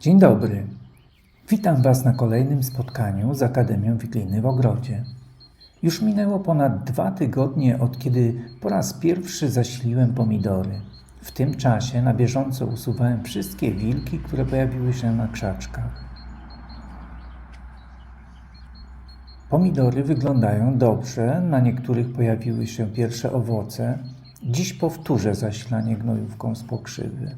Dzień dobry. Witam Was na kolejnym spotkaniu z Akademią Wikliny w Ogrodzie. Już minęło ponad dwa tygodnie od kiedy po raz pierwszy zasiliłem pomidory. W tym czasie na bieżąco usuwałem wszystkie wilki, które pojawiły się na krzaczkach. Pomidory wyglądają dobrze, na niektórych pojawiły się pierwsze owoce. Dziś powtórzę zasilanie gnojówką z pokrzywy.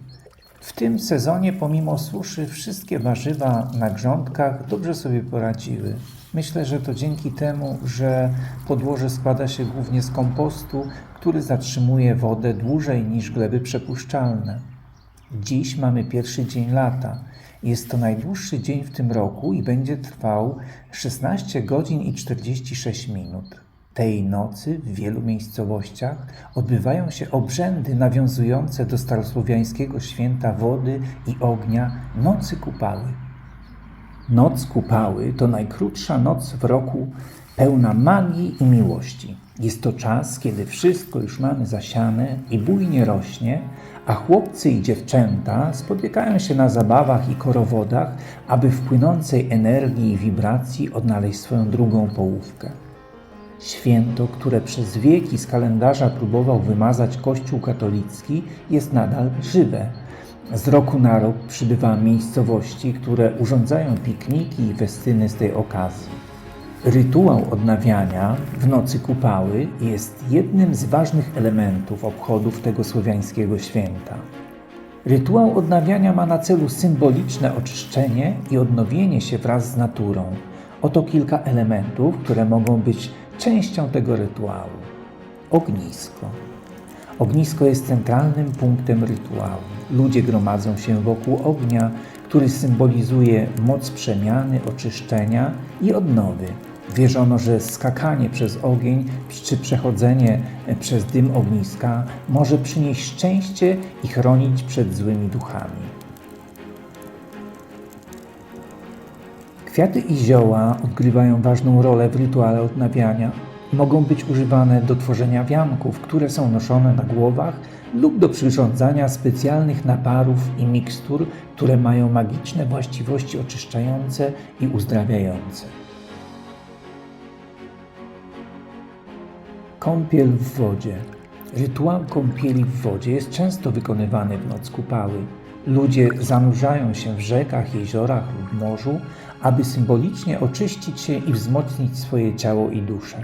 W tym sezonie, pomimo suszy, wszystkie warzywa na grządkach dobrze sobie poradziły. Myślę, że to dzięki temu, że podłoże składa się głównie z kompostu, który zatrzymuje wodę dłużej niż gleby przepuszczalne. Dziś mamy pierwszy dzień lata. Jest to najdłuższy dzień w tym roku i będzie trwał 16 godzin i 46 minut. Tej nocy w wielu miejscowościach odbywają się obrzędy nawiązujące do starosłowiańskiego święta wody i ognia Nocy Kupały. Noc Kupały to najkrótsza noc w roku pełna magii i miłości. Jest to czas, kiedy wszystko już mamy zasiane i bujnie rośnie, a chłopcy i dziewczęta spotykają się na zabawach i korowodach, aby w płynącej energii i wibracji odnaleźć swoją drugą połówkę. Święto, które przez wieki z kalendarza próbował wymazać Kościół katolicki, jest nadal żywe. Z roku na rok przybywa miejscowości, które urządzają pikniki i festyny z tej okazji. Rytuał odnawiania w nocy kupały jest jednym z ważnych elementów obchodów tego słowiańskiego święta. Rytuał odnawiania ma na celu symboliczne oczyszczenie i odnowienie się wraz z naturą. Oto kilka elementów, które mogą być częścią tego rytuału. Ognisko. Ognisko jest centralnym punktem rytuału. Ludzie gromadzą się wokół ognia, który symbolizuje moc przemiany, oczyszczenia i odnowy. Wierzono, że skakanie przez ogień czy przechodzenie przez dym ogniska może przynieść szczęście i chronić przed złymi duchami. Kwiaty i zioła odgrywają ważną rolę w rytuale odnawiania. Mogą być używane do tworzenia wianków, które są noszone na głowach lub do przyrządzania specjalnych naparów i mikstur, które mają magiczne właściwości oczyszczające i uzdrawiające. Kąpiel w wodzie. Rytuał kąpieli w wodzie jest często wykonywany w noc kupały. Ludzie zanurzają się w rzekach, jeziorach lub morzu, aby symbolicznie oczyścić się i wzmocnić swoje ciało i duszę.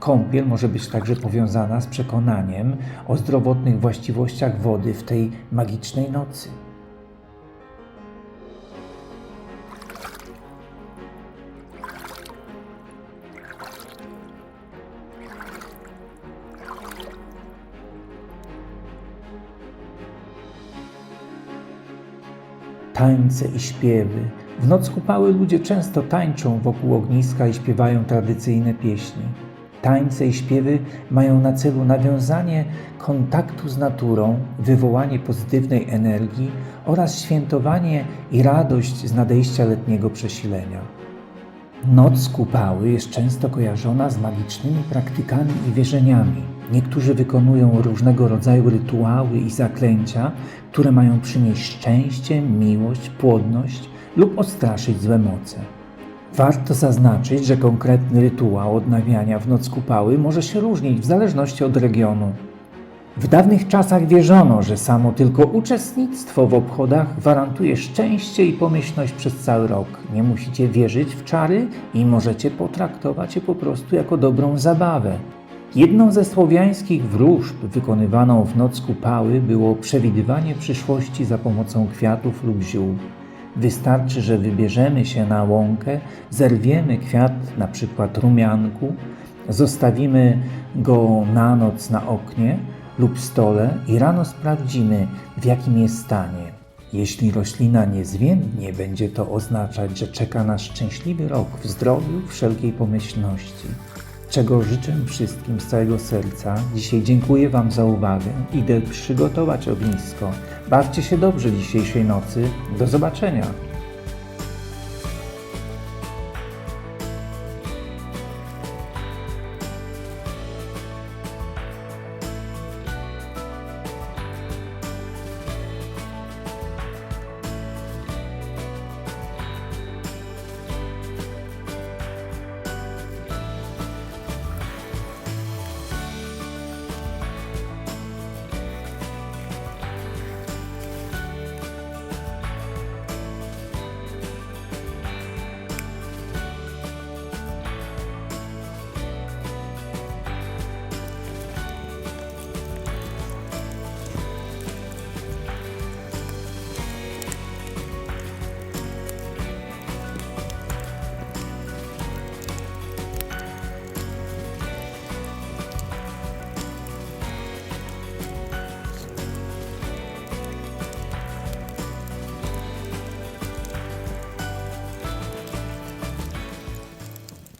Kąpiel może być także powiązana z przekonaniem o zdrowotnych właściwościach wody w tej magicznej nocy. Tańce i śpiewy. W noc kupały ludzie często tańczą wokół ogniska i śpiewają tradycyjne pieśni. Tańce i śpiewy mają na celu nawiązanie kontaktu z naturą, wywołanie pozytywnej energii oraz świętowanie i radość z nadejścia letniego przesilenia. Noc kupały jest często kojarzona z magicznymi praktykami i wierzeniami. Niektórzy wykonują różnego rodzaju rytuały i zaklęcia, które mają przynieść szczęście, miłość, płodność lub odstraszyć złe moce. Warto zaznaczyć, że konkretny rytuał odnawiania w noc kupały może się różnić w zależności od regionu. W dawnych czasach wierzono, że samo tylko uczestnictwo w obchodach gwarantuje szczęście i pomyślność przez cały rok. Nie musicie wierzyć w czary i możecie potraktować je po prostu jako dobrą zabawę. Jedną ze słowiańskich wróżb wykonywaną w noc kupały było przewidywanie przyszłości za pomocą kwiatów lub ziół. Wystarczy, że wybierzemy się na łąkę, zerwiemy kwiat, na przykład rumianku, zostawimy go na noc na oknie lub stole i rano sprawdzimy, w jakim jest stanie. Jeśli roślina nie zwiędnie, będzie to oznaczać, że czeka nas szczęśliwy rok w zdrowiu, wszelkiej pomyślności. Czego życzę wszystkim z całego serca. Dzisiaj dziękuję Wam za uwagę. Idę przygotować ognisko. Bawcie się dobrze dzisiejszej nocy. Do zobaczenia.